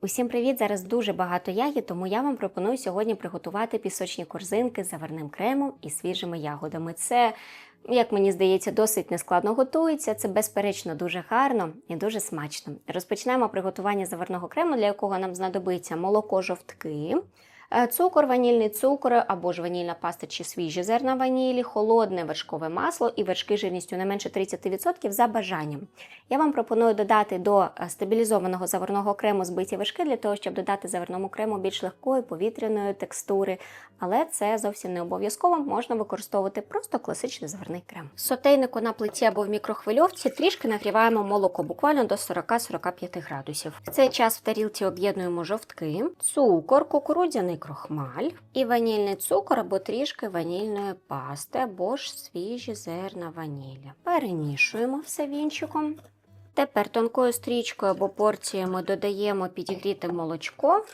Усім привіт! Зараз дуже багато ягід, тому я вам пропоную сьогодні приготувати пісочні корзинки з заварним кремом і свіжими ягодами. Це, як мені здається, досить нескладно готується. Це безперечно дуже гарно і дуже смачно. Розпочнемо приготування заварного крему, для якого нам знадобиться молоко жовтки. Е, Цукор, ванільний цукор або ж ванільна паста чи свіжі зерна ванілі, холодне вершкове масло і вершки жирністю не менше 30% за бажанням. Я вам пропоную додати до е, стабілізованого заварного крему збиті вершки для того, щоб додати заварному крему більш легкої повітряної текстури, але це зовсім не обов'язково. Можна використовувати просто класичний заварний крем. Сотейнику на плиті або в мікрохвильовці трішки нагріваємо молоко, буквально до 40-45 градусів. В цей час в тарілці об'єднуємо жовтки, цукор, кукурудзяний крохмаль і ванільний цукор або трішки ванільної пасти, або ж свіжі зерна ванілі. Перемішуємо все вінчиком. Тепер тонкою стрічкою або порціями додаємо підігріте молочко.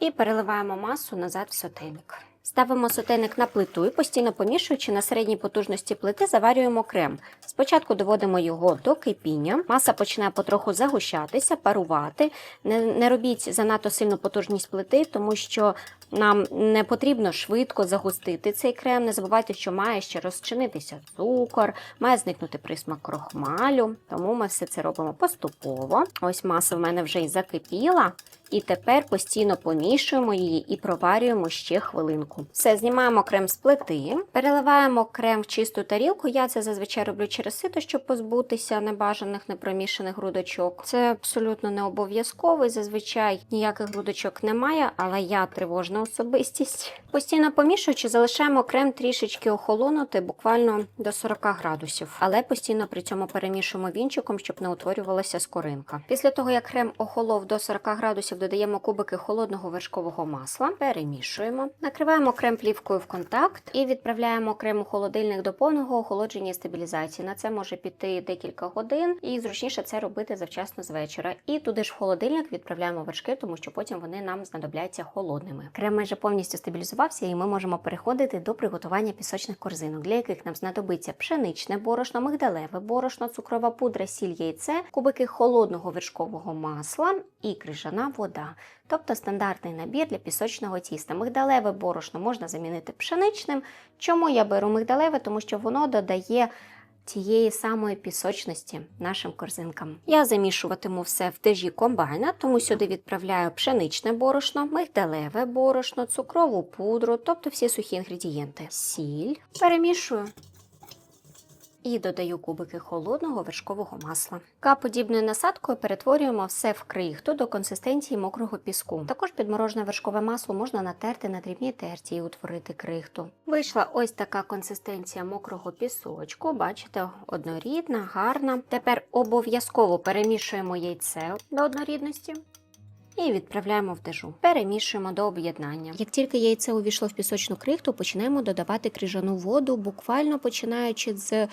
І переливаємо масу назад в сотейник. Ставимо сотейник на плиту і постійно помішуючи на середній потужності плити, заварюємо крем. Спочатку доводимо його до кипіння, маса починає потроху загущатися, парувати. Не, не робіть занадто сильну потужність плити, тому що нам не потрібно швидко загустити цей крем. Не забувайте, що має ще розчинитися цукор, має зникнути присмак крохмалю, тому ми все це робимо поступово. Ось маса в мене вже й закипіла. І тепер постійно помішуємо її і проварюємо ще хвилинку. Все, знімаємо крем з плити, переливаємо крем в чисту тарілку. Я це зазвичай роблю через сито, щоб позбутися небажаних непромішаних грудочок. Це абсолютно не обов'язково. Зазвичай ніяких грудочок немає, але я тривожна особистість. Постійно помішуючи, залишаємо крем трішечки охолонути, буквально до 40 градусів, але постійно при цьому перемішуємо вінчиком, щоб не утворювалася скоринка. Після того, як крем охолов до 40 градусів, додаємо кубики холодного вершкового масла, перемішуємо, накриваємо крем плівкою в контакт і відправляємо крем у холодильник до повного охолодження і стабілізації. На це може піти декілька годин, і зручніше це робити завчасно з вечора. І туди ж в холодильник відправляємо вершки, тому що потім вони нам знадобляться холодними. Крем майже повністю стабілізувався, і ми можемо переходити до приготування пісочних корзинок, для яких нам знадобиться пшеничне борошно, мигдалеве борошно, цукрова пудра, сіль, яйце, кубики холодного вершкового масла і крижана вода. Тобто стандартний набір для пісочного тіста. Мигдалеве борошно можна замінити пшеничним. Чому я беру мигдалеве? Тому що воно додає тієї самої пісочності нашим корзинкам. Я замішуватиму все в тежі комбайна, тому сюди відправляю пшеничне борошно, мигдалеве борошно, цукрову пудру, тобто всі сухі інгредієнти. Сіль перемішую. І додаю кубики холодного вершкового масла. К-подібною насадкою перетворюємо все в крихту до консистенції мокрого піску. Також підморожене вершкове масло можна натерти на дрібній терті і утворити крихту. Вийшла ось така консистенція мокрого пісочку. Бачите, однорідна, гарна. Тепер обов'язково перемішуємо яйце до однорідності. І відправляємо в дежу. Перемішуємо до об'єднання. Як тільки яйце увійшло в пісочну крихту, починаємо додавати крижану воду, буквально починаючи з е,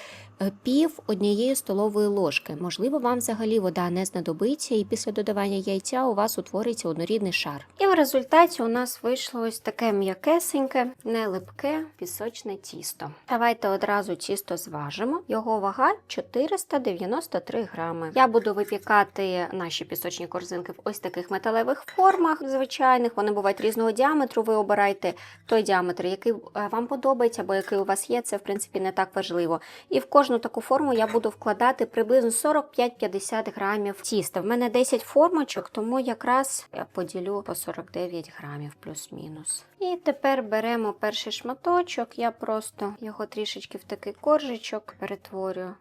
пів однієї столової ложки. Можливо, вам взагалі вода не знадобиться, і після додавання яйця у вас утвориться однорідний шар. І в результаті у нас вийшло ось таке м'якесеньке, не липке пісочне тісто. Давайте одразу тісто зважимо. Його вага 493 грами. Я буду випікати наші пісочні корзинки в ось таких металевих формах звичайних. Вони бувають різного діаметру. Ви обирайте той діаметр, який е, вам подобається, або який у вас є. Це в принципі не так важливо. І в кожну таку форму я буду вкладати приблизно 45-50 грамів тіста. В мене 10 формочок, тому якраз я поділю по 49 грамів плюс-мінус. І тепер беремо перший шматочок. Я просто його трішечки в такий коржичок перетворюю.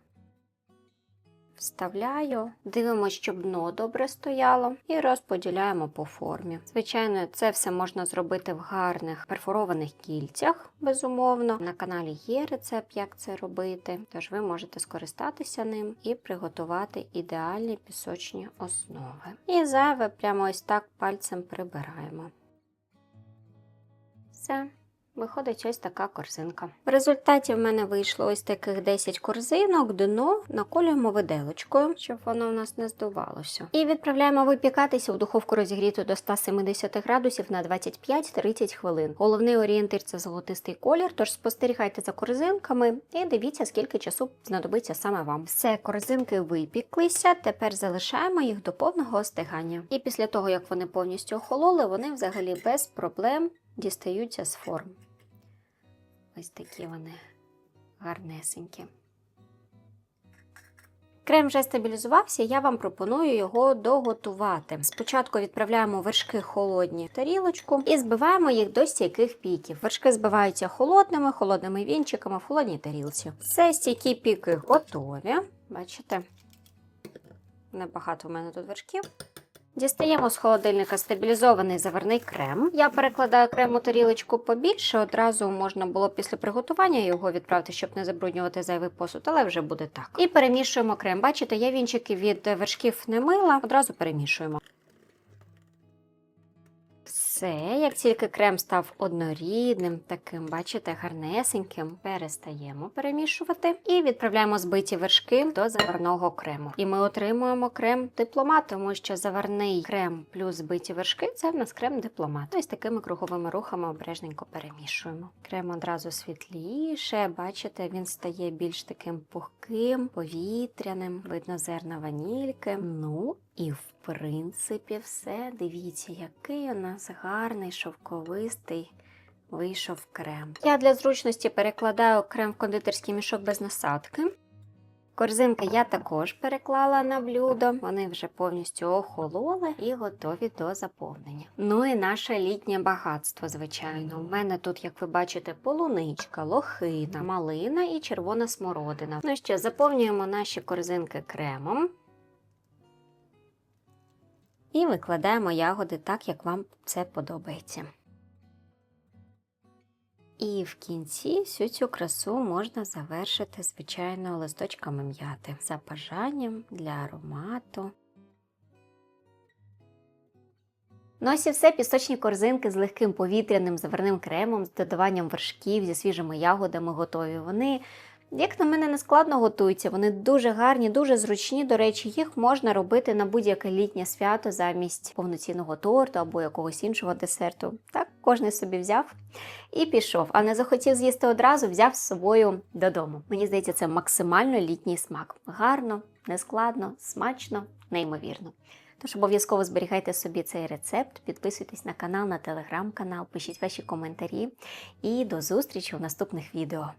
Вставляю, дивимося, щоб дно добре стояло, і розподіляємо по формі. Звичайно, це все можна зробити в гарних перфорованих кільцях, безумовно. На каналі є рецепт, як це робити, тож ви можете скористатися ним і приготувати ідеальні пісочні основи. І зайве прямо ось так пальцем прибираємо. Все. Виходить ось така корзинка. В результаті в мене вийшло ось таких 10 корзинок, дно наколюємо виделочкою, щоб воно у нас не здувалося. І відправляємо випікатися у духовку розігріту до 170 градусів на 25-30 хвилин. Головний орієнтир це золотистий колір, тож спостерігайте за корзинками і дивіться, скільки часу знадобиться саме вам. Все, корзинки випіклися, тепер залишаємо їх до повного остигання. І після того, як вони повністю охололи, вони взагалі без проблем дістаються з форм. Ось такі вони гарнесенькі. Крем вже стабілізувався, я вам пропоную його доготувати. Спочатку відправляємо вершки холодні в тарілочку і збиваємо їх до стійких піків. Вершки збиваються холодними, холодними вінчиками в холодній тарілці. Все стійкі піки готові. Бачите? Небагато в мене тут вершків. Дістаємо з холодильника стабілізований заварний крем. Я перекладаю крем у тарілочку побільше. Одразу можна було після приготування його відправити, щоб не забруднювати зайвий посуд, але вже буде так. І перемішуємо крем. Бачите, я вінчики від вершків не мила, одразу перемішуємо. Все, як тільки крем став однорідним, таким, бачите, гарнесеньким, перестаємо перемішувати і відправляємо збиті вершки до заварного крему. І ми отримуємо крем дипломат, тому що заварний крем плюс збиті вершки це в нас крем дипломат. Ось такими круговими рухами обережненько перемішуємо. Крем одразу світліше, бачите, він стає більш таким пухким, повітряним, видно зерна ванільки. Ну і в принципі, все. Дивіться, який у нас гарний шовковистий вийшов крем. Я для зручності перекладаю крем в кондитерський мішок без насадки. Корзинки я також переклала на блюдо. Вони вже повністю охололи і готові до заповнення. Ну і наше літнє багатство, звичайно. У мене тут, як ви бачите, полуничка, лохина, малина і червона смородина. Ну що, заповнюємо наші корзинки кремом. І викладаємо ягоди так, як вам це подобається. І в кінці всю цю красу можна завершити, звичайно, листочками м'яти за бажанням для аромату. Ну ось і все пісочні корзинки з легким повітряним заварним кремом, з додаванням вершків зі свіжими ягодами готові. Вони як на мене, не складно готуються, вони дуже гарні, дуже зручні. До речі, їх можна робити на будь-яке літнє свято замість повноцінного торту або якогось іншого десерту. Так, кожен собі взяв і пішов, а не захотів з'їсти одразу, взяв з собою додому. Мені здається, це максимально літній смак. Гарно, нескладно, смачно, неймовірно. Тож обов'язково зберігайте собі цей рецепт, підписуйтесь на канал, на телеграм-канал, пишіть ваші коментарі і до зустрічі у наступних відео.